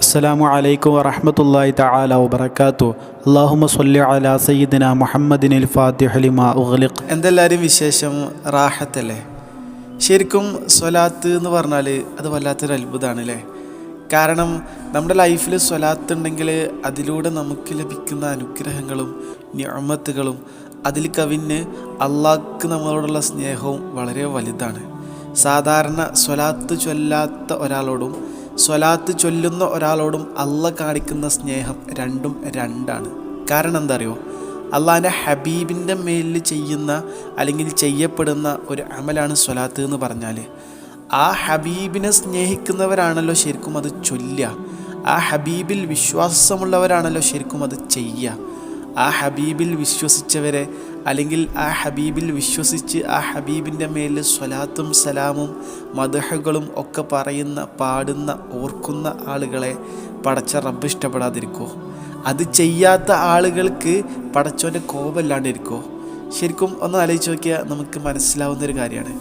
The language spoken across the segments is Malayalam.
അസ്സലാമു അലൈക്കും വറഹ്മത്തുള്ളാഹി തആല വാത്തു അല്ലാഹുമ്മ സ്വല്ലി അലാ സയ്യിദിന മുഹമ്മദിനിൽ ഫാത്തിഹ ലിമാ എന്തെല്ലാവരും വിശേഷം? റാഹത്തല്ലേ? ശരിക്കും സ്വലാത്ത് എന്ന് പറഞ്ഞാൽ അത് വല്ലാത്തൊരു അത്ഭുതമാണ് അല്ലേ കാരണം നമ്മുടെ ലൈഫിൽ സ്വലാത്ത് ഉണ്ടെങ്കിൽ അതിലൂടെ നമുക്ക് ലഭിക്കുന്ന അനുഗ്രഹങ്ങളും ഞമത്തുകളും അതിൽ കവിഞ്ഞ് അള്ളാഹ്ക്ക് നമ്മളോടുള്ള സ്നേഹവും വളരെ വലുതാണ്. സാധാരണ സ്വലാത്ത് ചൊല്ലാത്ത ഒരാളോടും സ്വലാത്ത് ചൊല്ലുന്ന ഒരാളോടും അല്ല കാണിക്കുന്ന സ്നേഹം രണ്ടും രണ്ടാണ്. കാരണം എന്താ അറിയോ അള്ളാഹാന്റെ ഹബീബിന്റെ മേലിൽ ചെയ്യുന്ന അല്ലെങ്കിൽ ചെയ്യപ്പെടുന്ന ഒരു അമലാണ് സ്വലാത്ത് എന്ന് പറഞ്ഞാൽ ആ ഹബീബിനെ സ്നേഹിക്കുന്നവരാണല്ലോ ശരിക്കും അത് ചൊല്ലുക. ആ ഹബീബിൽ വിശ്വാസമുള്ളവരാണല്ലോ ശരിക്കും അത് ചെയ്യുക. ആ ഹബീബിൽ വിശ്വസിച്ചവരെ അല്ലെങ്കിൽ ആ ഹബീബിൽ വിശ്വസിച്ച് ആ ഹബീബിന്റെ മേൽ സ്വലാത്തും സലാമും മദഹകളും ഒക്കെ പറയുന്ന പാടുന്ന ഓർക്കുന്ന ആളുകളെ പടച്ച റബ്ബ് ഇഷ്ടപ്പെടാതിരിക്കുമോ അത് ചെയ്യാത്ത ആളുകൾക്ക് പടച്ചോന്റെ കോപമല്ലാണ്ടിരിക്കുമോ ശരിക്കും ഒന്ന് ആലോചിച്ച് നോക്കിയാൽ നമുക്ക് മനസ്സിലാവുന്ന ഒരു കാര്യമാണ്.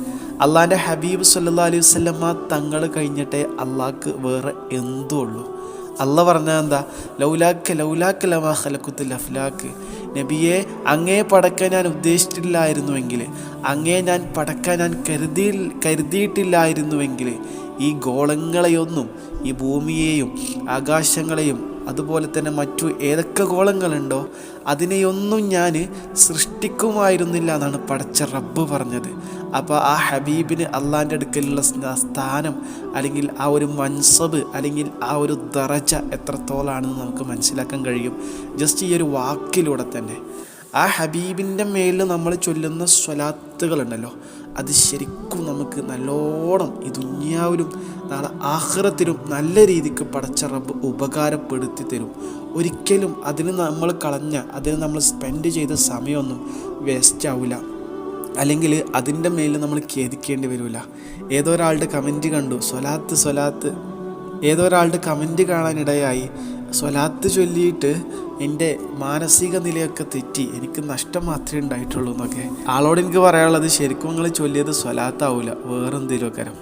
അള്ളാന്റെ ഹബീബ് സല്ലാ അലൈഹി തങ്ങൾ കഴിഞ്ഞിട്ടേ അള്ളാഹ്ക്ക് വേറെ എന്തോ ഉള്ളൂ. അല്ല പറഞ്ഞ എന്താ? ലൗലാക്ക് ലൗലാക്ക് ലമാ ഖലക്കുത്തിൽ അഫ്ലാക്ക്. നബിയെ അങ്ങേ പടക്കാൻ ഞാൻ ഉദ്ദേശിച്ചിട്ടില്ലായിരുന്നുവെങ്കിൽ അങ്ങേ ഞാൻ പടക്കാൻ ഞാൻ കരുതി കരുതിയിട്ടില്ലായിരുന്നുവെങ്കിൽ ഈ ഗോളങ്ങളെയൊന്നും ഈ ഭൂമിയെയും ആകാശങ്ങളെയും അതുപോലെ തന്നെ മറ്റു ഏതൊക്കെ ഗോളങ്ങളുണ്ടോ അതിനെയൊന്നും ഞാൻ സൃഷ്ടിക്കുമായിരുന്നില്ല എന്നാണ് പടച്ച റബ്ബ് പറഞ്ഞത്. അപ്പോൾ ആ ഹബീബിന് അള്ളാന്റെ അടുക്കലുള്ള സ്ഥാനം അല്ലെങ്കിൽ ആ ഒരു മൻസബ് അല്ലെങ്കിൽ ആ ഒരു ദറജ എത്രത്തോളാണെന്ന് നമുക്ക് മനസ്സിലാക്കാൻ കഴിയും. ജസ്റ്റ് ഈ ഒരു വാക്കിലൂടെ തന്നെ. ആ ഹബീബിന്റെ മേലിൽ നമ്മൾ ചൊല്ലുന്ന സ്വലാത്തുകളുണ്ടല്ലോ അത് ശരിക്കും നമുക്ക് നല്ലോണം ഈ ദുന്യാവിലും നാളെ ആഹ്റത്തിലും നല്ല രീതിക്ക് പടച്ച റബ്ബ് ഉപകാരപ്പെടുത്തി തരും. ഒരിക്കലും അതിന് നമ്മൾ കളഞ്ഞ അതിന് നമ്മൾ സ്പെൻഡ് ചെയ്ത സമയമൊന്നും വേസ്റ്റ് ആവില്ല അല്ലെങ്കിൽ അതിന്റെ മേലിൽ നമ്മൾ ഖേദിക്കേണ്ടി വരില്ല ഏതോ ഒരാളുടെ കമന്റ് കണ്ടു? സ്വലാത്ത് സ്വലാത്ത്. ഏതോ ഒരാളുടെ കമന്റ് കാണാനിടയായി? സ്വലാത്ത് ചൊല്ലിയിട്ട് എന്റെ മാനസിക നിലയൊക്കെ തെറ്റി. എനിക്ക് നഷ്ടം മാത്രമേ ഉണ്ടായിട്ടുള്ളൂ എന്നൊക്കെ. ആളോട് എനിക്ക് പറയാനുള്ളത് ശരിക്കും നിങ്ങൾ ചൊല്ലിയത് സ്വലാത്താവില്ല വേറെന്തെങ്കിലും കരം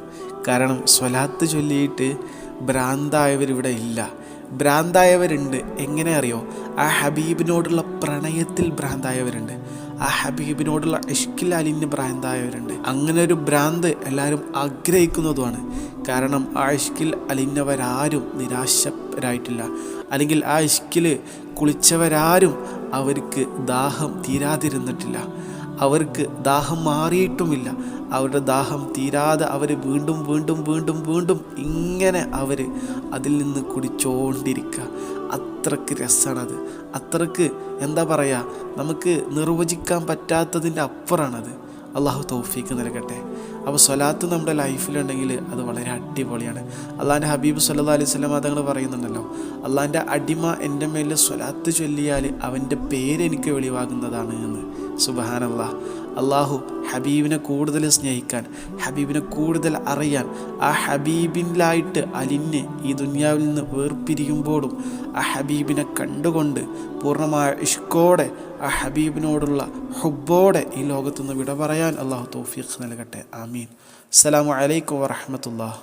കാരണം സ്വലാത്ത് ചൊല്ലിയിട്ട് ഭ്രാന്തായവരിവിടെ ഇല്ല. ഭ്രാന്തായവരുണ്ട് എങ്ങനെ അറിയോ? ആ ഹബീബിനോടുള്ള പ്രണയത്തിൽ ഭ്രാന്തായവരുണ്ട്. ആ ഹബീബിനോടുള്ള ഇഷ്കിൽ അലിന് ഭ്രാന്തായവരുണ്ട് അങ്ങനെ ഒരു ഭ്രാന്ത് എല്ലാവരും ആഗ്രഹിക്കുന്നതുമാണ്. കാരണം ആ ഇഷ്കിൽ അലിഞ്ഞവരാരും നിരാശരായിട്ടില്ല. അല്ലെങ്കിൽ ആ ഇഷ്കിൽ കുളിച്ചവരാരും അവർക്ക് ദാഹം തീരാതിരുന്നിട്ടില്ല. അവർക്ക് ദാഹം മാറിയിട്ടുമില്ല. അവരുടെ ദാഹം തീരാതെ അവർ വീണ്ടും വീണ്ടും വീണ്ടും വീണ്ടും ഇങ്ങനെ അവർ അതിൽ നിന്ന് കുടിച്ചോണ്ടിരിക്കുക. അത്രയ്ക്ക് രസമാണത് അത്രയ്ക്ക് എന്താ പറയുക നമുക്ക് നിർവചിക്കാൻ പറ്റാത്തതിന്റെ അപ്പുറമാണത് അള്ളാഹു തൗഫീക്ക് നൽകട്ടെ. അപ്പോൾ സ്വലാത്ത് നമ്മുടെ ലൈഫിലുണ്ടെങ്കിൽ അത് വളരെ അടിപൊളിയാണ്. അള്ളാഹാന്റെ ഹബീബ് സല്ലാ അലൈഹി സ്വലം തങ്ങൾ പറയുന്നുണ്ടല്ലോ. അള്ളാഹാന്റെ അടിമ എന്റെ മേലിൽ സ്വലാത്ത് ചൊല്ലിയാൽ അവന്റെ പേരെനിക്ക് വെളിവാകുന്നതാണ് എന്ന്. സുബഹാനല്ല. അള്ളാഹു ഹബീബിനെ കൂടുതൽ സ്നേഹിക്കാൻ ഹബീബിനെ കൂടുതൽ അറിയാൻ ആ ഹബീബിലായിട്ട് അലിഞ്ഞ് ഈ ദുനിയാവിൽ നിന്ന് വേർപിരിയുമ്പോഴും ആ ഹബീബിനെ കണ്ടുകൊണ്ട് പൂർണമായ ഇഷ്കോടെ ആ ഹബീബിനോടുള്ള ഹുബോടെ ഈ ലോകത്തുനിന്ന് വിട പറയാൻ അള്ളാഹു തോഫീഖ് നൽകട്ടെ. ആമീൻ. അസ്സലാമു അലൈക്കും വറഹമത്തുള്ള